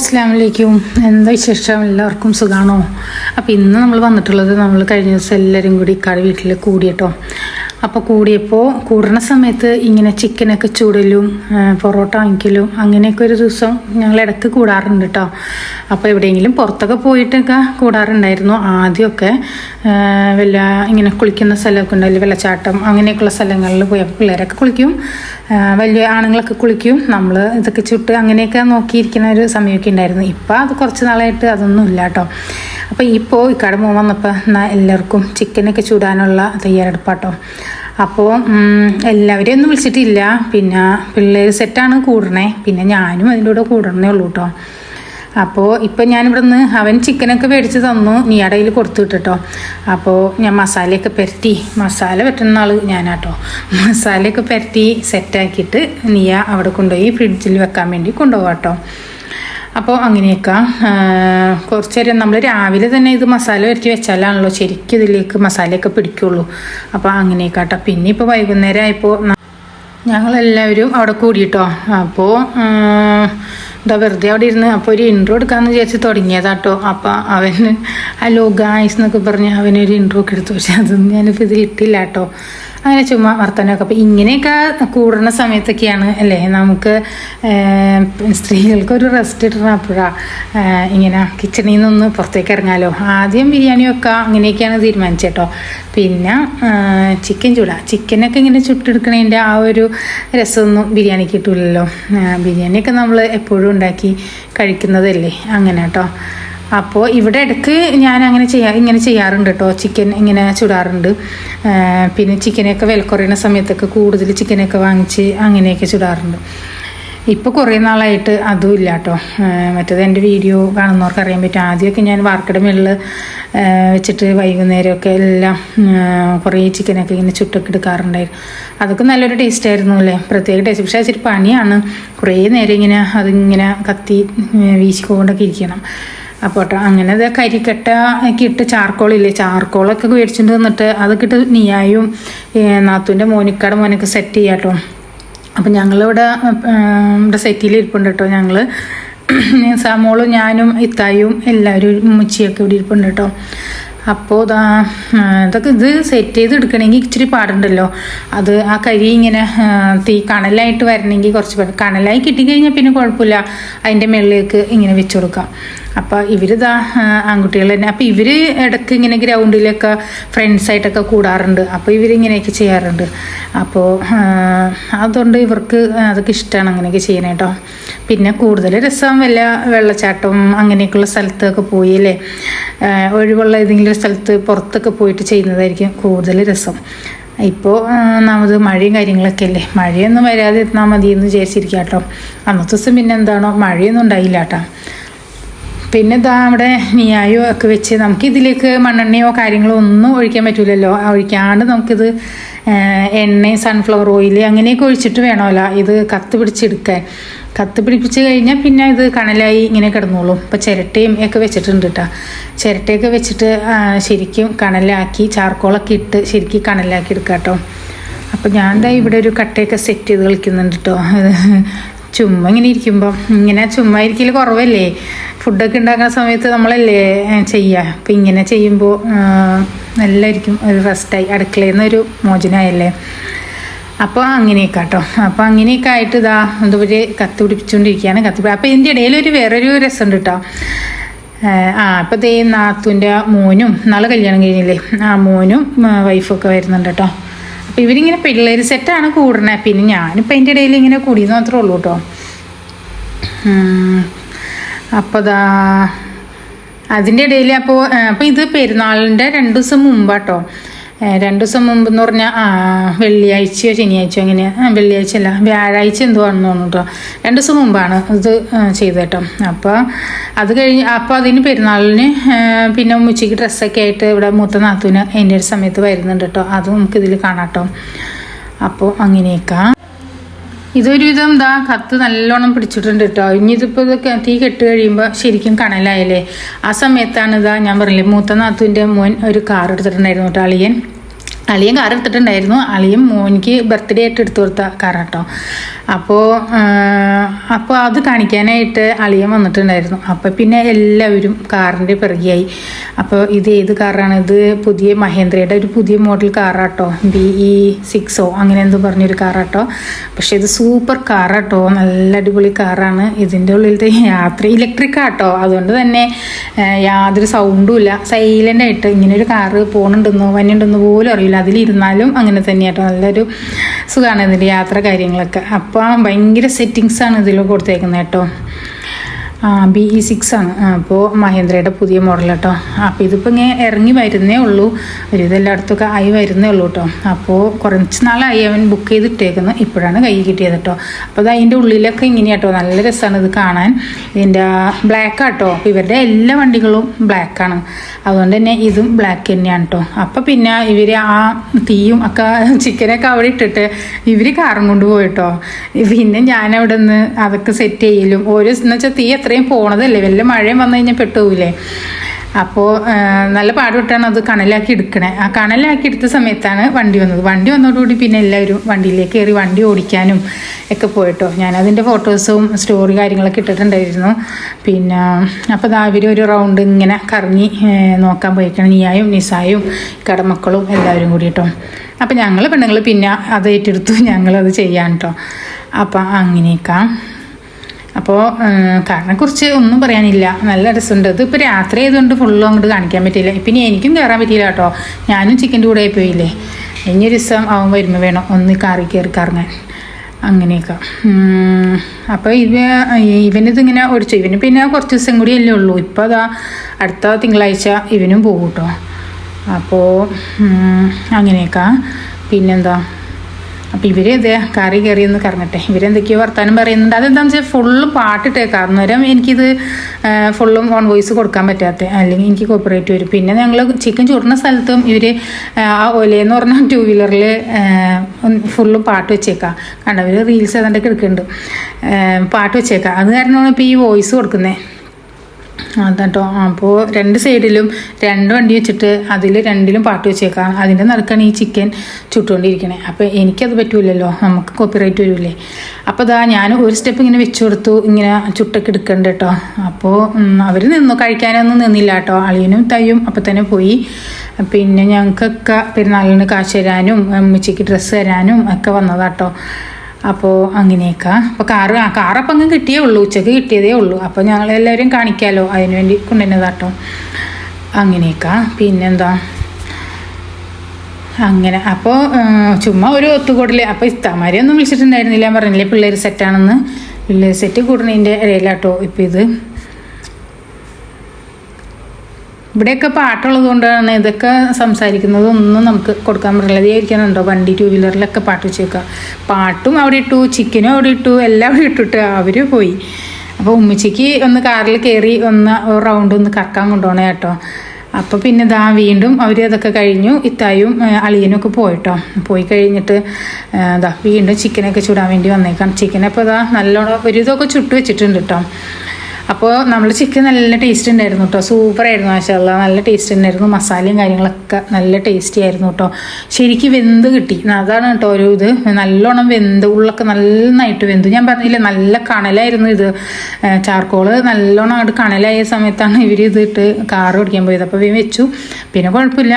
Hello അസ്സാം വലൈക്കും എന്താ വിശേഷം? എല്ലാവർക്കും സുഖമാണോ അപ്പോൾ ഇന്ന് നമ്മൾ വന്നിട്ടുള്ളത് നമ്മൾ കഴിഞ്ഞ ദിവസം എല്ലാവരും കൂടി ഇക്കാട് വീട്ടിൽ കൂടിയിട്ടോ. അപ്പോൾ കൂടിയപ്പോൾ കൂടുന്ന സമയത്ത് ഇങ്ങനെ ചിക്കനൊക്കെ ചൂടലും പൊറോട്ട വാങ്ങിക്കലും അങ്ങനെയൊക്കെ ഒരു ദിവസം ഞങ്ങൾ ഇടയ്ക്ക് കൂടാറുണ്ട് കേട്ടോ അപ്പോൾ എവിടെയെങ്കിലും പുറത്തൊക്കെ പോയിട്ടൊക്കെ കൂടാറുണ്ടായിരുന്നു. ആദ്യമൊക്കെ വല്ല ഇങ്ങനെ കുളിക്കുന്ന സ്ഥലമൊക്കെ ഉണ്ടല്ലോ വെള്ളച്ചാട്ടം അങ്ങനെയൊക്കെയുള്ള സ്ഥലങ്ങളിൽ പോയി. അപ്പോൾ പിള്ളേരൊക്കെ കുളിക്കും വലിയ ആണുങ്ങളൊക്കെ കുളിക്കും. നമ്മൾ ഇതൊക്കെ ചുട്ട് അങ്ങനെയൊക്കെ നോക്കിയിരിക്കുന്ന ഒരു സമയമൊക്കെ ഉണ്ടായിരുന്നു. ഇപ്പം അത് കുറച്ച് നാളായിട്ട് അതൊന്നും ഇല്ല കേട്ടോ അപ്പോൾ ഇപ്പോൾ ഈ മോൻ വന്നപ്പോൾ എല്ലാവർക്കും ചിക്കനൊക്കെ ചൂടാനുള്ള തയ്യാറെടുപ്പാട്ടോ. അപ്പോൾ എല്ലാവരെയും ഒന്നും വിളിച്ചിട്ടില്ല. പിന്നെ പിള്ളേർ സെറ്റാണ് കൂടണേ. പിന്നെ ഞാനും അതിന്റെ കൂടെ കൂടണേ ഉള്ളൂ കേട്ടോ അപ്പോൾ ഇപ്പം ഞാനിവിടെ നിന്ന് അവൻ ചിക്കനൊക്കെ മേടിച്ച് തന്നു. നീയടയിൽ കൊടുത്തു വിട്ടോ അപ്പോൾ ഞാൻ മസാലയൊക്കെ പുരട്ടി. മസാല പറ്റുന്ന ആൾ ഞാനാട്ടോ. മസാലയൊക്കെ പുരട്ടി സെറ്റാക്കിയിട്ട് നീയ അവിടെ കൊണ്ടുപോയി ഫ്രിഡ്ജിൽ വെക്കാൻ വേണ്ടി കൊണ്ടുപോകാം കേട്ടോ അപ്പോൾ അങ്ങനെയൊക്കെ കുറച്ച് നേരം നമ്മൾ രാവിലെ തന്നെ ഇത് മസാല വരട്ടി വെച്ചാലാണല്ലോ ശരിക്കും ഇതിലേക്ക് മസാലയൊക്കെ പിടിക്കുള്ളൂ. അപ്പോൾ അങ്ങനെയൊക്കെ കേട്ടോ പിന്നെ ഇപ്പോൾ വൈകുന്നേരം ആയപ്പോൾ ഞങ്ങളെല്ലാവരും അവിടെ കൂടിയിട്ടോ അപ്പോൾ എന്താ വെറുതെ അവിടെ ഇരുന്ന് അപ്പോൾ ഒരു ഇൻട്രോ എടുക്കാമെന്ന് വിചാരിച്ച് തുടങ്ങിയതാട്ടോ. അപ്പോൾ അവന് ഹലോ ഗായ്സ് എന്നൊക്കെ പറഞ്ഞ് അവനൊരു ഇൻട്രോ ഒക്കെ എടുത്തു. പക്ഷെ അതൊന്നും ഞാനിപ്പോൾ ഇത് ഇട്ടില്ല കേട്ടോ അങ്ങനെ ചുമ്മാ വർത്തമാനമൊക്കെ. അപ്പം ഇങ്ങനെയൊക്കെ കൂടുന്ന സമയത്തൊക്കെയാണ് അല്ലേ? നമുക്ക് സ്ത്രീകൾക്കൊരു റെസ്റ്റ് കിട്ടണം അപ്പോഴാണ് ഇങ്ങനെ കിച്ചണിൽ നിന്നൊന്ന് പുറത്തേക്ക് ഇറങ്ങാലോ. ആദ്യം ബിരിയാണി വെക്കുക അങ്ങനെയൊക്കെയാണ് തീരുമാനിച്ചേട്ടോ. പിന്നെ ചിക്കൻ ചൂട. ചിക്കനൊക്കെ ഇങ്ങനെ ചുട്ടെടുക്കണതിന്റെ ആ ഒരു രസമൊന്നും ബിരിയാണിക്ക് കിട്ടില്ലല്ലോ ബിരിയാണിയൊക്കെ നമ്മൾ എപ്പോഴും ഉണ്ടാക്കി കഴിക്കുന്നതല്ലേ? അങ്ങനെ കേട്ടോ അപ്പോൾ ഇവിടെ ഇടയ്ക്ക് ഞാൻ അങ്ങനെ ചെയ്യാ ഇങ്ങനെ ചെയ്യാറുണ്ട് കേട്ടോ ചിക്കൻ ഇങ്ങനെ ചുടാറുണ്ട്. പിന്നെ ചിക്കനൊക്കെ വില കുറയുന്ന സമയത്തൊക്കെ കൂടുതൽ ചിക്കനൊക്കെ വാങ്ങിച്ച് അങ്ങനെയൊക്കെ ചുടാറുണ്ട്. ഇപ്പോൾ കുറേ നാളായിട്ട് അതും ഇല്ല കേട്ടോ മറ്റേത് എന്റെ വീഡിയോ കാണുന്നവർക്ക് അറിയാൻ പറ്റും. ആദ്യമൊക്കെ ഞാൻ വാർക്കയുടെ വെച്ചിട്ട് വൈകുന്നേരമൊക്കെ എല്ലാം കുറേ ചിക്കനൊക്കെ ഇങ്ങനെ ചുട്ടൊക്കെ എടുക്കാറുണ്ടായിരുന്നു. അതൊക്കെ നല്ലൊരു ടേസ്റ്റ് ആയിരുന്നു അല്ലേ? പ്രത്യേക ടേസ്റ്റ് പക്ഷേ ഇച്ചിരി പണിയാണ്. കുറേ നേരം ഇങ്ങനെ അതിങ്ങനെ കത്തി വീശിക്കൊണ്ടൊക്കെ ഇരിക്കണം. അപ്പോൾ അങ്ങനെ അത് കരിക്കട്ട ഒക്കെ ഇട്ട് ചാർക്കോളില്ലേ ചാർക്കോളൊക്കെ മേടിച്ചിട്ട് വന്നിട്ട് അതൊക്കെ ഇട്ട് നീയായും നാത്തൂന്റെ മോനിക്കാട് മോനൊക്കെ സെറ്റ് ചെയ്യാം കേട്ടോ അപ്പം ഞങ്ങളിവിടെ ഇവിടെ സെറ്റിൽ ഇരിപ്പുണ്ട് കേട്ടോ ഞങ്ങൾ സാമോളും ഞാനും ഇത്തായും എല്ലാവരും ഉമ്മച്ചിയൊക്കെ ഇവിടെ ഇരിപ്പുണ്ട് കേട്ടോ അപ്പോൾ ഇതാ ഇതൊക്കെ ഇത് സെറ്റ് ചെയ്ത് എടുക്കണമെങ്കിൽ ഇച്ചിരി പാടുണ്ടല്ലോ. അത് ആ കരി ഇങ്ങനെ തീ കണലായിട്ട് വരണമെങ്കിൽ കുറച്ച് കണലായി കിട്ടിക്കഴിഞ്ഞാൽ പിന്നെ കുഴപ്പമില്ല. അതിന്റെ മുകളിലേക്ക് ഇങ്ങനെ വെച്ച് കൊടുക്കാം. അപ്പോൾ ഇവരിതാ ഇതാ ആൺകുട്ടികൾ തന്നെ. അപ്പോൾ ഇവർ ഇടയ്ക്ക് ഇങ്ങനെ ഗ്രൗണ്ടിലൊക്കെ ഫ്രണ്ട്സ് ആയിട്ടൊക്കെ കൂടാറുണ്ട്. അപ്പോൾ ഇവരിങ്ങനെയൊക്കെ ചെയ്യാറുണ്ട്. അപ്പോ അതുകൊണ്ട് ഇവർക്ക് അതൊക്കെ ഇഷ്ടമാണ് അങ്ങനെയൊക്കെ ചെയ്യണേ കേട്ടോ പിന്നെ കൂടുതൽ രസം വല്ല വെള്ളച്ചാട്ടം അങ്ങനെയൊക്കെയുള്ള സ്ഥലത്തൊക്കെ പോയി അല്ലേ? ഒഴിവുള്ള ഏതെങ്കിലും സ്ഥലത്ത് പുറത്തൊക്കെ പോയിട്ട് ചെയ്യുന്നതായിരിക്കും കൂടുതൽ രസം. ഇപ്പോൾ ഒന്നാമത് മഴയും കാര്യങ്ങളൊക്കെ അല്ലേ? മഴയൊന്നും വരാതെ എത്തുന്നാൽ മതി എന്ന് വിചാരിച്ചിരിക്കാം കേട്ടോ അന്നത്തെ ദിവസം പിന്നെ എന്താണോ? മഴയൊന്നും ഉണ്ടായില്ല കേട്ടോ പിന്നെ ഇതാ അവിടെ നീയായോ ഒക്കെ വെച്ച് നമുക്ക് ഇതിലേക്ക് മണ്ണെണ്ണയോ കാര്യങ്ങളോ ഒന്നും ഒഴിക്കാൻ പറ്റൂലല്ലോ. ഒഴിക്കാണ്ട് നമുക്കിത് എണ്ണയും സൺഫ്ലവർ ഓയിൽ അങ്ങനെയൊക്കെ ഒഴിച്ചിട്ട് വേണമല്ലോ ഇത് കത്ത് പിടിച്ചെടുക്കാൻ. കത്ത് പിടിപ്പിച്ച് കഴിഞ്ഞാൽ പിന്നെ ഇത് കണലായി ഇങ്ങനെ കിടന്നോളും. ഇപ്പോൾ ചിരട്ടയും ഒക്കെ വെച്ചിട്ടുണ്ട് കേട്ടോ ചിരട്ടയൊക്കെ വെച്ചിട്ട് ശരിക്കും കണലാക്കി ചാർക്കോളൊക്കെ ഇട്ട് ശരിക്കും കണലാക്കി എടുക്കാം കേട്ടോ അപ്പോൾ ഞാൻ ദാ ഇവിടെ ഒരു കട്ടയൊക്കെ സെറ്റ് ചെയ്ത് കളിക്കുന്നുണ്ട് കേട്ടോ ചുമ്മാ ഇങ്ങനെ ഇരിക്കുമ്പം ഇങ്ങനെ ചുമ്മാ ഇരിക്കൽ കുറവല്ലേ? ഫുഡൊക്കെ ഉണ്ടാക്കുന്ന സമയത്ത് നമ്മളല്ലേ ചെയ്യുക അപ്പം ഇങ്ങനെ ചെയ്യുമ്പോൾ നല്ലതായിരിക്കും. ഒരു റെസ്റ്റായി അടുക്കളയിൽ മോചനമായല്ലേ? അപ്പോൾ അങ്ങനെയൊക്കെ കേട്ടോ അപ്പോൾ അങ്ങനെയൊക്കെ ആയിട്ട് ഇതാ അതുപോലെ കത്ത് പിടിപ്പിച്ചുകൊണ്ടിരിക്കുകയാണ് കത്ത് അപ്പോൾ ഇതിന്റെ ഇടയിൽ ഒരു വേറൊരു ഉണ്ട് കേട്ടോ ആ അപ്പോൾ ദേ നാത്തൂന്റെ മോനും നാളെ കല്യാണം കഴിഞ്ഞില്ലേ? ആ മോനും വൈഫൊക്കെ വരുന്നുണ്ട് കേട്ടോ. അപ്പോൾ ഇവരിങ്ങനെ പിള്ളേർ സെറ്റാണ് കൂടണേ. പിന്നെ ഞാനിപ്പോൾ അതിന്റെ ഇടയിൽ ഇങ്ങനെ കൂടിയെന്ന് മാത്രമേ ഉള്ളൂ കേട്ടോ അപ്പോൾ ദാ അതിന്റെ ഇടയിൽ അപ്പോൾ അപ്പോൾ ഇത് പെരുന്നാളിന്റെ രണ്ട് ദിവസം മുമ്പാട്ടോ രണ്ട് ദിവസം മുമ്പ് എന്ന് പറഞ്ഞാൽ വെള്ളിയാഴ്ചയോ ശനിയാഴ്ചയോ അങ്ങനെ ആ, വെള്ളിയാഴ്ച അല്ല വ്യാഴാഴ്ച എന്തോ ആണെന്ന് തോന്നുന്നു രണ്ട് ദിവസം മുമ്പാണ് ഇത് ചെയ്തത് കേട്ടോ അപ്പോൾ അത് കഴിഞ്ഞ് അപ്പോൾ അതിന് പെരുന്നാളിന് പിന്നെ ഉച്ചയ്ക്ക് ഡ്രസ്സൊക്കെ ആയിട്ട് ഇവിടെ മൂത്ത നാത്തൂന് അതിന്റെ ഒരു സമയത്ത് വരുന്നുണ്ട് കേട്ടോ അതും നമുക്ക് ഇതിൽ കാണാം കേട്ടോ അപ്പോൾ അങ്ങനെയൊക്കെ. ഇതൊരുവിധം ദാ കത്ത് നല്ലോണം പിടിച്ചിട്ടുണ്ട് കേട്ടോ ഇനി ഇതിപ്പോൾ ഇതൊക്കെ തീ കെട്ട് കഴിയുമ്പോൾ ശരിക്കും കണലായല്ലേ ആ സമയത്താണ് ഇതാ ഞാൻ പറഞ്ഞില്ലേ മൂത്ത നാത്തുവിന്റെ മോൻ ഒരു കാർ എടുത്തിട്ടുണ്ടായിരുന്നു കേട്ടോ അളിയൻ. അളിയൻ കാർ എടുത്തിട്ടുണ്ടായിരുന്നു. അളിയും മോനിക്ക് ബർത്ത്ഡേ ആയിട്ട് എടുത്തു കൊടുത്ത കാറാട്ടോ അപ്പോൾ അപ്പോൾ അത് കാണിക്കാനായിട്ട് അളിയൻ വന്നിട്ടുണ്ടായിരുന്നു. അപ്പോൾ പിന്നെ എല്ലാവരും കാറിന്റെ പിറകിയായി. അപ്പോൾ ഇത് ഏത് കാറാണ് ഇത് പുതിയ മഹേന്ദ്രയുടെ ഒരു പുതിയ മോഡൽ കാറാട്ടോ ബി ഇ സിക്സോ അങ്ങനെ എന്തോ പറഞ്ഞൊരു കാറാട്ടോ പക്ഷേ ഇത് സൂപ്പർ കാറാട്ടോ നല്ല അടിപൊളി കാറാണ് ഇതിന്റെ ഉള്ളിലത്തെ യാത്ര ഇലക്ട്രിക് ആട്ടോ. അതുകൊണ്ട് തന്നെ യാതൊരു സൗണ്ടും ഇല്ല. സൈലന്റ് ആയിട്ട് ഇങ്ങനെ ഒരു കാറ് പോകണുണ്ടെന്നോ വന്നിട്ടുണ്ടെന്നോ പോലും അറിയില്ല. അതിലിരുന്നാലും അങ്ങനെ തന്നെയാട്ടോ. നല്ലൊരു സുഖമാണ് ഇതിന്റെ യാത്ര കാര്യങ്ങളൊക്കെ. അപ്പം ഭയങ്കര സെറ്റിങ്സാണ് ഇതിൽ കൊടുത്തേക്കുന്നത് കേട്ടോ. ബി ഇ സിക്സ് ആണ്. അപ്പോൾ മഹേന്ദ്രയുടെ പുതിയ മോഡൽ കേട്ടോ അപ്പോൾ ഇതിപ്പോൾ ഇങ്ങനെ ഇറങ്ങി വരുന്നേ ഉള്ളൂ. ഒരു ഇതെല്ലായിടത്തൊക്കെ ആയി വരുന്നേ ഉള്ളൂ കേട്ടോ അപ്പോൾ കുറച്ച് നാളായി അവൻ ബുക്ക് ചെയ്തിട്ടേക്കുന്നത് ഇപ്പോഴാണ് കൈ കിട്ടിയത് കേട്ടോ അപ്പോൾ അത് അതിന്റെ ഉള്ളിലൊക്കെ ഇങ്ങനെ കേട്ടോ നല്ല രസമാണ് ഇത് കാണാൻ. ഇതിന്റെ ബ്ലാക്ക് ആട്ടോ. അപ്പോൾ ഇവരുടെ എല്ലാ വണ്ടികളും ബ്ലാക്കാണ് അതുകൊണ്ട് തന്നെ ഇതും ബ്ലാക്ക് തന്നെയാണ് കേട്ടോ അപ്പോൾ പിന്നെ ഇവർ ആ തീയും ഒക്കെ ചിക്കനൊക്കെ അവിടെ ഇട്ടിട്ട് ഇവർ കാറും കൊണ്ട് പോയിട്ടോ പിന്നെ ഞാനവിടെ നിന്ന് അതൊക്കെ സെറ്റ് ചെയ്യലും. ഓരോ എന്ന് വെച്ചാൽ തീ എത്രയും പോണതല്ലേ? വലിയ മഴയും വന്നു കഴിഞ്ഞാൽ പെട്ടുപോകില്ലേ അപ്പോൾ നല്ല പാടുവിട്ടാണ് അത് കണലാക്കി എടുക്കണേ. ആ കണലാക്കി എടുത്ത സമയത്താണ് വണ്ടി വന്നത്. വണ്ടി വന്നതോടുകൂടി പിന്നെ എല്ലാവരും വണ്ടിയിലേക്ക് കയറി വണ്ടി ഓടിക്കാനും ഒക്കെ പോയിട്ടോ. ഞാനതിന്റെ ഫോട്ടോസും സ്റ്റോറി കാര്യങ്ങളൊക്കെ ഇട്ടിട്ടുണ്ടായിരുന്നു. പിന്നെ അപ്പോൾ ഇവർ ഒരു റൗണ്ട് ഇങ്ങനെ കറങ്ങി നോക്കാൻ പോയിക്കണം. നീയായും നിസായും കടമക്കളും എല്ലാവരും കൂടി കേട്ടോ അപ്പോൾ ഞങ്ങൾ പെണ്ണുങ്ങൾ പിന്നെ അത് ഏറ്റെടുത്തു. ഞങ്ങളത് ചെയ്യാൻ കേട്ടോ അപ്പം അങ്ങനെയൊക്കെ. അപ്പോൾ കാറിനെക്കുറിച്ച് ഒന്നും പറയാനില്ല. നല്ല രസമുണ്ട്. ഇതിപ്പോൾ രാത്രി ആയതുകൊണ്ട് ഫുള്ളും അങ്ങോട്ട് കാണിക്കാൻ പറ്റിയില്ല. പിന്നെ എനിക്കും കയറാൻ പറ്റിയില്ല കേട്ടോ. ഞാനും ചിക്കന്റെ കൂടെ പോയില്ലേ. ഇനി ഒരു ദിവസം അവൻ വരുമ്പോൾ വേണം ഒന്ന് കാറി കയറി കറങ്ങാൻ. അങ്ങനെയൊക്കെ. അപ്പോൾ ഇവ ഇവനിതിങ്ങനെ ഓടിച്ചു. ഇവന് പിന്നെ കുറച്ച് ദിവസം കൂടി അല്ലേ ഉള്ളൂ. ഇപ്പോൾ അതാ അടുത്ത തിങ്കളാഴ്ച ഇവനും പോകും കേട്ടോ. അപ്പോൾ അങ്ങനെയൊക്കെ. പിന്നെന്താ? അപ്പം ഇവർ ഇതേ കറി കയറി എന്ന് കറങ്ങട്ടെ. ഇവരെന്തൊക്കെയോ വർത്താനം പറയുന്നുണ്ട്. അതെന്താണെന്ന് വെച്ചാൽ ഫുള്ള് പാട്ടിട്ടേക്കാം അന്നേരം എനിക്കിത് ഫുള്ളും ഓൺ വോയിസ് കൊടുക്കാൻ പറ്റാത്ത. അല്ലെങ്കിൽ എനിക്ക് കോപ്പറേറ്റ് വരും. പിന്നെ ഞങ്ങൾ ചിക്കൻ ചൂടുന്ന സ്ഥലത്തും ഇവർ ആ ഒലയെന്ന് പറഞ്ഞാൽ ടു വീലറിൽ ഫുള്ളും പാട്ട് വെച്ചേക്കാം. കണ്ടവർ റീൽസ് ഏതാണ്ടൊക്കെ എടുക്കുന്നുണ്ട്. പാട്ട് വെച്ചേക്കാം. അത് കാരണമാണ് ഇപ്പോൾ ഈ വോയിസ് കൊടുക്കുന്നത് അതാട്ടോ. അപ്പോൾ രണ്ട് സൈഡിലും രണ്ട് വണ്ടി വെച്ചിട്ട് അതിൽ രണ്ടിലും പാട്ട് വെച്ചേക്കാം. അതിന്റെ നടക്കാണ് ഈ ചിക്കൻ ചുട്ടുകൊണ്ടിരിക്കണേ. അപ്പോൾ എനിക്കത് പറ്റൂലല്ലോ. നമുക്ക് കോപ്പിറൈറ്റ് വരില്ലേ അപ്പോൾ ഇതാ ഞാൻ ഒരു സ്റ്റെപ്പ് ഇങ്ങനെ വെച്ചു കൊടുത്തു. ഇങ്ങനെ ചുട്ടൊക്കെ എടുക്കണ്ട കേട്ടോ അപ്പോൾ അവർ നിന്നു. കഴിക്കാനൊന്നും നിന്നില്ല കേട്ടോ അളിയനും തയ്യും. അപ്പം തന്നെ പോയി. പിന്നെ ഞങ്ങൾക്കൊക്കെ പെരുന്നാളിന് കാശ് തരാനും ഉമ്മച്ചിക്ക് ഡ്രസ്സ് തരാനും ഒക്കെ വന്നതാട്ടോ. അപ്പോൾ അങ്ങനെയൊക്കെ. അപ്പോൾ കാറ് ആ കാറപ്പം അങ്ങ് കിട്ടിയേ ഉള്ളൂ. ഉച്ചയ്ക്ക് കിട്ടിയതേ ഉള്ളൂ. അപ്പോൾ ഞങ്ങൾ എല്ലാവരും കാണിക്കാമല്ലോ അതിന് വേണ്ടി കൊണ്ടുവന്നതാട്ടോ അങ്ങനെയൊക്കെ. പിന്നെന്താ? അങ്ങനെ. അപ്പോൾ ചുമ്മാ ഒരു ഒത്തുകൂടൽ അപ്പോൾ ഇത്താമാരെ ഒന്നും വിളിച്ചിട്ടുണ്ടായിരുന്നില്ല. പറഞ്ഞില്ലേ പിള്ളേർ സെറ്റാണെന്ന് പിള്ളേർ സെറ്റ് കൂടുന്നതിന്റെ ഇടയിലാട്ടോ ഇപ്പോൾ ഇത്. ഇവിടെയൊക്കെ പാട്ടുള്ളത് കൊണ്ടാണ് ഇതൊക്കെ സംസാരിക്കുന്നത്. ഒന്നും നമുക്ക് കൊടുക്കാൻ പറ്റില്ല. ഇരിക്കാനുണ്ടോ വണ്ടി ടൂ വീലറിലൊക്കെ പാട്ട് വെച്ചേക്കുക. പാട്ടും അവിടെ ഇട്ടു ചിക്കനും അവിടെ ഇട്ടു എല്ലാം അവിടെ ഇട്ടിട്ട് അവർ പോയി. അപ്പോൾ ഉമ്മച്ചിക്ക് ഒന്ന് കാറിൽ കയറി ഒന്ന് റൗണ്ട് ഒന്ന് കറക്കാൻ കൊണ്ടുപോകണേ കേട്ടോ. അപ്പോൾ പിന്നെ ഇതാ വീണ്ടും അവർ അതൊക്കെ കഴിഞ്ഞു. ഇത്തായും അളിയനൊക്കെ പോയിട്ടോ. പോയി കഴിഞ്ഞിട്ട് ദാ വീണ്ടും ചിക്കനൊക്കെ ചുടാൻ വേണ്ടി വന്നേക്കാം ചിക്കനപ്പോൾ ഇതാ നല്ലോണം ഒരു ഇതൊക്കെ ചുട്ട് വെച്ചിട്ടുണ്ട് കേട്ടോ. അപ്പോൾ നമ്മൾ ചിക്കൻ നല്ല ടേസ്റ്റ് ഉണ്ടായിരുന്നു കേട്ടോ സൂപ്പറായിരുന്നു മാഷല്ല നല്ല ടേസ്റ്റ് ഉണ്ടായിരുന്നു മസാലയും കാര്യങ്ങളൊക്കെ നല്ല ടേസ്റ്റി ആയിരുന്നു കേട്ടോ ശരിക്കും വെന്ത് കിട്ടി. അതാണ് കേട്ടോ ഒരു ഇത്. നല്ലോണം വെന്ത് ഉള്ളൊക്കെ നന്നായിട്ട് വെന്തു. ഞാൻ പറഞ്ഞില്ലേ നല്ല കണലായിരുന്നു ഇത്. ചാർക്കോൾ നല്ലോണം അങ്ങോട്ട് കണലായ സമയത്താണ് ഇവർ ഇതിട്ട് കാറ് ഓടിക്കാൻ പോയത്. അപ്പോൾ വെച്ചു. പിന്നെ കുഴപ്പമില്ല.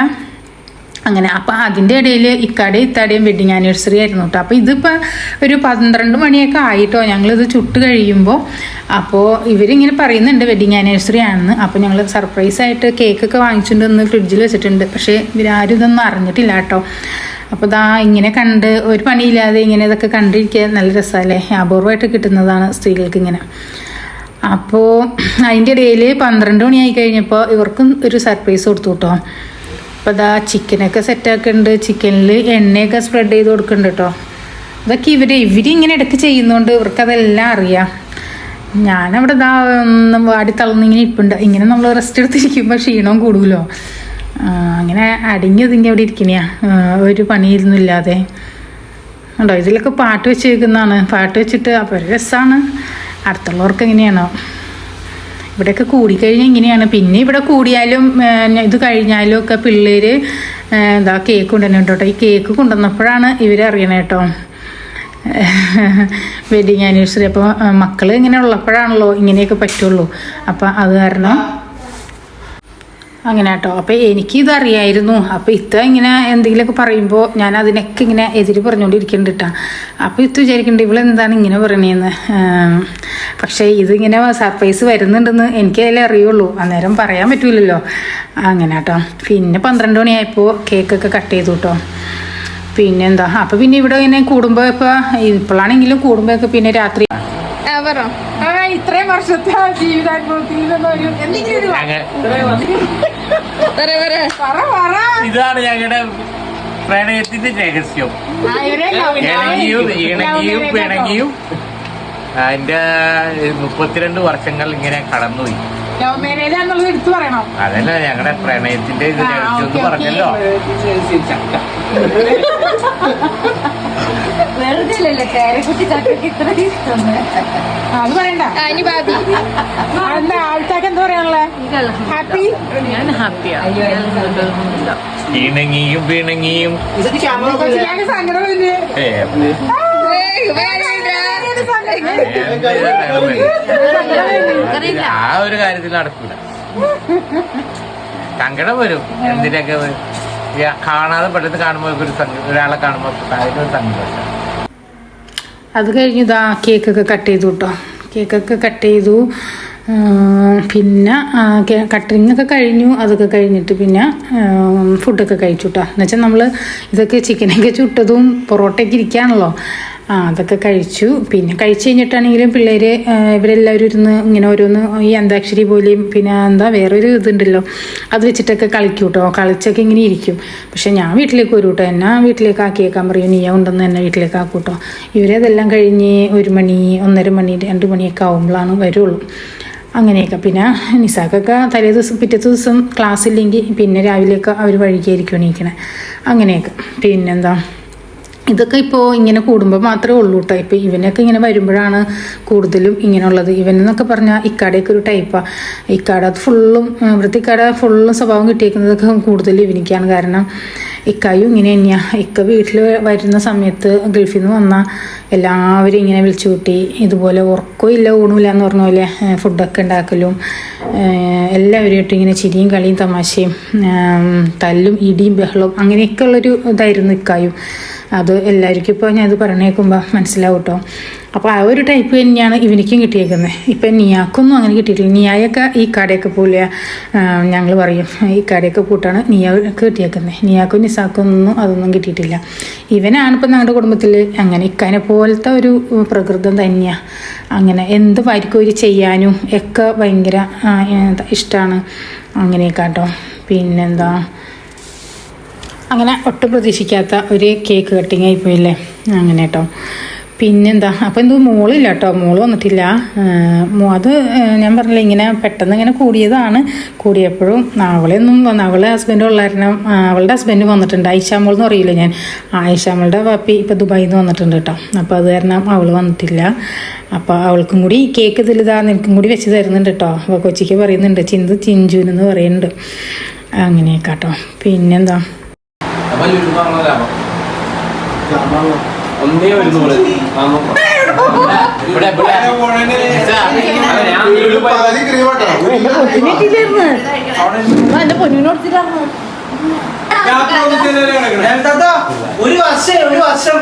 അങ്ങനെ. അപ്പം അതിന്റെ ഇടയിൽ ഇക്കാടെ ഇത്താടെയും വെഡിങ് ആനിവേഴ്സറി ആയിരുന്നു കേട്ടോ അപ്പോൾ ഇതിപ്പോൾ ഒരു പന്ത്രണ്ട് മണിയൊക്കെ ആയിട്ടോ ഞങ്ങളിത് ചുട്ട് കഴിയുമ്പോൾ അപ്പോൾ ഇവരിങ്ങനെ പറയുന്നുണ്ട് വെഡിങ് ആനിവേഴ്സറി ആണെന്ന്. അപ്പോൾ ഞങ്ങൾ സർപ്രൈസ് ആയിട്ട് കേക്കൊക്കെ വാങ്ങിച്ചിട്ടുണ്ട് ഒന്ന് ഫ്രിഡ്ജിൽ വെച്ചിട്ടുണ്ട്. പക്ഷേ ഇവരാരും ഇതൊന്നും അറിഞ്ഞിട്ടില്ല കേട്ടോ അപ്പോൾ ഇതാ ഇങ്ങനെ കണ്ട് ഒരു പണിയില്ലാതെ ഇങ്ങനെ ഇതൊക്കെ കണ്ടിരിക്കുക നല്ല രസമല്ലേ അപൂർവമായിട്ട് കിട്ടുന്നതാണ് സ്ത്രീകൾക്ക് ഇങ്ങനെ. അപ്പോൾ അതിന്റെ ഇടയിൽ പന്ത്രണ്ട് മണിയായി കഴിഞ്ഞപ്പോൾ ഇവർക്കും ഒരു സർപ്രൈസ് കൊടുത്തു കേട്ടോ അപ്പോൾ ഇതാ ചിക്കനൊക്കെ സെറ്റാക്കുന്നുണ്ട് ചിക്കനിൽ എണ്ണയൊക്കെ സ്പ്രെഡ് ചെയ്ത് കൊടുക്കുന്നുണ്ട് കേട്ടോ ഇതൊക്കെ ഇവർ ഇവരിങ്ങനെ ഇടയ്ക്ക് ചെയ്യുന്നതുകൊണ്ട് ഇവർക്കതെല്ലാം അറിയാം. ഞാനവിടെ ഇതാ ഒന്നും വാടി തളർന്നിങ്ങനെ ഇപ്പുണ്ട് ഇങ്ങനെ നമ്മൾ റെസ്റ്റ് എടുത്തിരിക്കുമ്പോൾ ക്ഷീണവും കൂടുമല്ലോ അങ്ങനെ അടിങ്ങി ഒതുങ്ങി അവിടെ ഇരിക്കണയാ. ഒരു പണിയൊന്നും ഇല്ലാതെ. ഉണ്ടോ ഇതിലൊക്കെ പാട്ട് വെച്ച് പാട്ട് വെച്ചിട്ട് അപ്പോൾ ഒരു രസമാണ് അടുത്തുള്ളവർക്ക് എങ്ങനെയാണോ? ഇവിടെയൊക്കെ കൂടിക്കഴിഞ്ഞാൽ ഇങ്ങനെയാണ്. പിന്നെ ഇവിടെ കൂടിയാലും ഇത് കഴിഞ്ഞാലും ഒക്കെ പിള്ളേർ എന്താ കേക്ക് കൊണ്ടുവന്നിട്ട് കേട്ടോ. ഈ കേക്ക് കൊണ്ടുവന്നപ്പോഴാണ് ഇവരറിയണേ കേട്ടോ. വെഡിങ് ആനിവേഴ്സറി അപ്പോൾ മക്കൾ ഇങ്ങനെ ഉള്ളപ്പോഴാണല്ലോ ഇങ്ങനെയൊക്കെ പറ്റുള്ളൂ. അപ്പം അത് കാരണം അങ്ങനെ കേട്ടോ അപ്പോൾ എനിക്കിത് അറിയായിരുന്നു അപ്പോൾ ഇത്ത ഇങ്ങനെ എന്തെങ്കിലുമൊക്കെ പറയുമ്പോൾ ഞാൻ അതിനൊക്കെ ഇങ്ങനെ എതിര് പറഞ്ഞുകൊണ്ടിരിക്കുന്നുണ്ട് കേട്ടോ അപ്പോൾ ഇത്ത വിചാരിക്കുന്നുണ്ട് ഇവളെന്താണ് ഇങ്ങനെ പറയണേന്ന്. പക്ഷേ ഇതിങ്ങനെ സർപ്രൈസ് വരുന്നുണ്ടെന്ന് എനിക്ക് അതിലേ അറിയുള്ളൂ. അന്നേരം പറയാൻ പറ്റൂലല്ലോ. അങ്ങനെ കേട്ടോ പിന്നെ പന്ത്രണ്ട് മണിയായപ്പോൾ കേക്കൊക്കെ കട്ട് ചെയ്തു കേട്ടോ പിന്നെന്താ? അപ്പോൾ പിന്നെ ഇവിടെ ഇങ്ങനെ കൂടുമ്പോൾ ഇപ്പോൾ ഇപ്പോഴാണെങ്കിലും കൂടുമ്പോഴൊക്കെ പിന്നെ രാത്രി ഇത്രയും വർഷത്തെ ജീവിതാനുഭവത്തിൽ ഒരു എന്തെങ്കിലും ഒരു പറ പറ ഇതാണ് ഞങ്ങളുടെ പ്രണയത്തിന്റെ രഹസ്യം ഇണങ്ങിയും ഇണങ്ങിയും പിണങ്ങിയും അതിന്റെ മുപ്പത്തിരണ്ട് വർഷങ്ങൾ ഇങ്ങനെ കടന്നുപോയി അതല്ല ഞങ്ങളുടെ പ്രണയത്തിന്റെ ഇത് രഹസ്യം പറഞ്ഞല്ലോ വെറുതെ അല്ലല്ലോ പേരക്കുട്ടി ചക്കക്ക് ഇത്ര ഇഷ്ടം. ആ, അത് വേണ്ട ഇനി ബാബി. ആ, എന്താ ആൾക്കാർക്ക് എന്താ പറയാനുള്ളത് ഹാപ്പി ഞാൻ ഹാപ്പിയാണ് ഇണങ്ങിയും പിണങ്ങിയും. ആ ഒരു കാര്യത്തിൽ നടക്കൂല. സങ്കടം വരും. എന്തിനൊക്കെ കാണാതെ പെട്ടെന്ന് കാണുമ്പോൾ ഒരു ഒരാളെ കാണുമ്പോൾ അതിനൊരു സന്തോഷം അത് കഴിഞ്ഞ് ഇതാ കേക്കൊക്കെ കട്ട് ചെയ്തു കേട്ടോ കേക്കൊക്കെ കട്ട് ചെയ്തു. പിന്നെ കട്ടറിങ് ഒക്കെ കഴിഞ്ഞു. അതൊക്കെ കഴിഞ്ഞിട്ട് പിന്നെ ഫുഡൊക്കെ കഴിച്ചു കേട്ടോ എന്നുവെച്ചാൽ നമ്മൾ ഇതൊക്കെ ചിക്കനൊക്കെ ചുട്ടതും പൊറോട്ടയൊക്കെ ഇരിക്കുകയാണല്ലോ ആ അതൊക്കെ കഴിച്ചു. പിന്നെ കഴിച്ചു കഴിഞ്ഞിട്ടാണെങ്കിലും പിള്ളേർ ഇവരെല്ലാവരും ഇരുന്ന് ഇങ്ങനെ ഓരോന്ന് ഈ അന്താക്ഷരി പോലെയും പിന്നെ എന്താ വേറൊരു ഇതുണ്ടല്ലോ. അത് വെച്ചിട്ടൊക്കെ കളിക്കും കേട്ടോ കളിച്ചൊക്കെ ഇങ്ങനെ ഇരിക്കും. പക്ഷെ ഞാൻ വീട്ടിലേക്ക് വരും കേട്ടോ എന്നാ വീട്ടിലേക്ക് ആക്കിയേക്കാൻ പറയും. നീ ഉണ്ടെന്ന് എന്നെ വീട്ടിലേക്ക് ആക്കും കേട്ടോ ഇവരതെല്ലാം കഴിഞ്ഞ് ഒരു മണി ഒന്നര മണി രണ്ട് മണിയൊക്കെ ആകുമ്പോഴാണ് വരുള്ളൂ. അങ്ങനെയൊക്കെ. പിന്നെ നിസാക്കൊക്കെ തലേ ദിവസം പിറ്റത്തെ ദിവസം ക്ലാസ് ഇല്ലെങ്കിൽ പിന്നെ രാവിലെയൊക്കെ അവർ വഴിക്കായിരിക്കും എണീക്കണേ. അങ്ങനെയൊക്കെ. പിന്നെന്താ? ഇതൊക്കെ ഇപ്പോൾ ഇങ്ങനെ കൂടുമ്പോൾ മാത്രമേ ഉള്ളൂ കേട്ടോ ഇപ്പോൾ ഇവനൊക്കെ ഇങ്ങനെ വരുമ്പോഴാണ് കൂടുതലും ഇങ്ങനെയുള്ളത്. ഇവനെന്നൊക്കെ പറഞ്ഞാൽ ഇക്കാടയൊക്കെ ഒരു ടൈപ്പാണ് ഇക്കാട ഫുള്ളും വൃത്തിക്കാട ഫുള്ളും സ്വഭാവം കിട്ടിയേക്കുന്നതൊക്കെ കൂടുതൽ ഇവനിക്കാണ് കാരണം ഇക്കായും ഇങ്ങനെ തന്നെയാണ് ഇക്ക വീട്ടിൽ വരുന്ന സമയത്ത് ഗൾഫിൽ നിന്ന് വന്നാൽ എല്ലാവരും ഇങ്ങനെ വിളിച്ചു കൂട്ടി ഇതുപോലെ ഉറക്കവും ഇല്ല ഊണുമില്ല എന്ന് പറഞ്ഞ പോലെ ഫുഡൊക്കെ ഉണ്ടാക്കലും എല്ലാവരുമായിട്ടും ഇങ്ങനെ ചിരിയും കളിയും തമാശയും തല്ലും ഇടിയും ബഹളവും അങ്ങനെയൊക്കെ ഉള്ളൊരു ഇതായിരുന്നു ഇക്കായും. അത് എല്ലാവർക്കും ഇപ്പോൾ ഞാൻ ഇത് പറഞ്ഞേക്കുമ്പോൾ മനസ്സിലാവും കേട്ടോ അപ്പോൾ ആ ഒരു ടൈപ്പ് തന്നെയാണ് ഇവനിക്കും കിട്ടിയേക്കുന്നത് ഇപ്പം നിയാക്കൊന്നും അങ്ങനെ കിട്ടിയിട്ടില്ല. നിയായൊക്കെ ഈ കടയൊക്കെ പോലെ ഞങ്ങൾ പറയും ഈ കടയൊക്കെ പൂട്ടാണ് നിയാക്ക് കിട്ടിയേക്കുന്നത് നിയാക്കും നിസാക്കൊന്നും അതൊന്നും കിട്ടിയിട്ടില്ല. ഇവനാണ് ഇപ്പം ഞങ്ങളുടെ കുടുംബത്തിൽ അങ്ങനെ ഇക്കാനെ പോലത്തെ ഒരു പ്രകൃതം തന്നെയാണ് അങ്ങനെ എന്ത് വാരിക്കോരി ചെയ്യാനും ഒക്കെ ഭയങ്കര ഇഷ്ടമാണ് അങ്ങനെയൊക്കെ കേട്ടോ പിന്നെന്താ? അങ്ങനെ ഒട്ടും പ്രതീക്ഷിക്കാത്ത ഒരു കേക്ക് കട്ടിങ് ആയിപ്പോയില്ലേ അങ്ങനെ കേട്ടോ പിന്നെന്താ? അപ്പം എന്തോ മോളില്ല കേട്ടോ മോൾ വന്നിട്ടില്ല. അത് ഞാൻ പറഞ്ഞില്ല ഇങ്ങനെ പെട്ടെന്ന് ഇങ്ങനെ കൂടിയതാണ്. കൂടിയപ്പോഴും അവളെയൊന്നും വന്ന അവളെ ഹസ്ബൻഡ് ഉള്ളായിരുന്നു അവളുടെ ഹസ്ബൻഡ് വന്നിട്ടുണ്ട്. ആയിഷാമോൾ എന്ന് അറിയില്ല ഞാൻ? ആയിഷാമോളുടെ വാപ്പി ഇപ്പം ദുബായിൽ നിന്ന് വന്നിട്ടുണ്ട് കേട്ടോ അപ്പോൾ അത് കാരണം അവൾ വന്നിട്ടില്ല. അപ്പോൾ അവൾക്കും കൂടി കേക്ക് ഇതിലിതാ നിനക്കും കൂടി വെച്ച് തരുന്നുണ്ട് കേട്ടോ അപ്പോൾ കൊച്ചിക്ക് പറയുന്നുണ്ട് ചിന്ത് ചിഞ്ചുനെന്ന് പറയുന്നുണ്ട്. അങ്ങനെയൊക്കെ കേട്ടോ പിന്നെന്താ? അപ്പൊ ലാഭം ഒന്നേ. ഇവിടെ എന്റെ ഒരു വർഷം ഒരു വർഷം.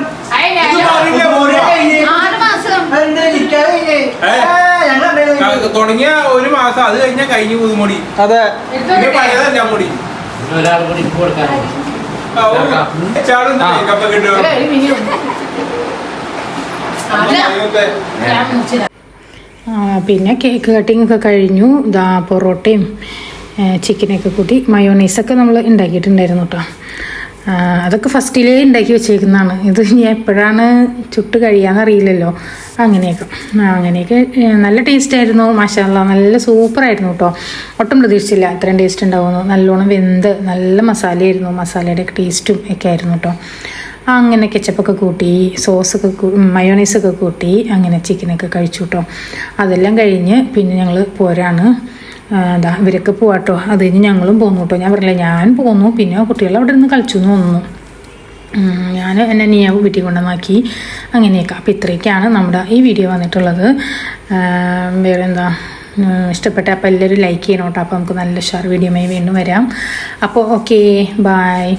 തുടങ്ങിയ ഒരു മാസം അത് കഴിഞ്ഞ കഴിഞ്ഞു പുതുമൊടി. അതെ. പഴയതല്ല മുടി ഒരാൾ കൂടി ഇപ്പൊ കൊടുക്കാൻ പിന്നെ കേക്ക് കട്ടിംഗ് ഒക്കെ കഴിഞ്ഞു. ഇതാ പൊറോട്ടയും ചിക്കനൊക്കെ കൂട്ടി മയോണൈസൊക്കെ നമ്മൾ ഉണ്ടാക്കിയിട്ടുണ്ടായിരുന്നു കേട്ടോ അതൊക്കെ ഫസ്റ്റിലേ ഉണ്ടാക്കി വെച്ചേക്കുന്നതാണ്. ഇത് ഇനി എപ്പോഴാണ് ചുട്ട് കഴിയാന്നറിയില്ലല്ലോ. അങ്ങനെയൊക്കെ. അങ്ങനെയൊക്കെ നല്ല ടേസ്റ്റ് ആയിരുന്നു മാഷാല്ല നല്ല സൂപ്പറായിരുന്നു കേട്ടോ ഒട്ടും പ്രതീക്ഷിച്ചില്ല അത്രയും ടേസ്റ്റ് ഉണ്ടാവുമെന്ന് നല്ലോണം വെന്ത് നല്ല മസാലയായിരുന്നു. മസാലയുടെ ടേസ്റ്റും ഒക്കെ ആയിരുന്നു കേട്ടോ അങ്ങനെ കെച്ചപ്പൊക്കെ കൂട്ടി സോസൊക്കെ മയോണൈസൊക്കെ കൂട്ടി അങ്ങനെ ചിക്കനൊക്കെ കഴിച്ചു കേട്ടോ അതെല്ലാം കഴിഞ്ഞ് പിന്നെ ഞങ്ങൾ പോരാണ്. എന്താ ഇവരൊക്കെ പോവാട്ടോ. അത് കഴിഞ്ഞ് ഞങ്ങളും പോന്നു കേട്ടോ ഞാൻ പറഞ്ഞില്ല ഞാൻ പോന്നു. പിന്നെ കുട്ടികൾ അവിടെ നിന്ന് കളിച്ചു എന്ന് തോന്നുന്നു ഞാൻ എന്നെ നീ വീട്ടിൽ കൊണ്ടുവന്നാക്കി. അങ്ങനെയൊക്കെ. അപ്പോൾ ഇത്രയൊക്കെയാണ് നമ്മുടെ ഈ വീഡിയോ വന്നിട്ടുള്ളത്. വേറെ എന്താ ഇഷ്ടപ്പെട്ട അപ്പോൾ എല്ലാവരും ലൈക്ക് ചെയ്യണം കേട്ടോ. അപ്പോൾ നമുക്ക് നല്ല ഷാർ വീഡിയോ വീണ്ടും വരാം. അപ്പോൾ ഓക്കേ ബായ്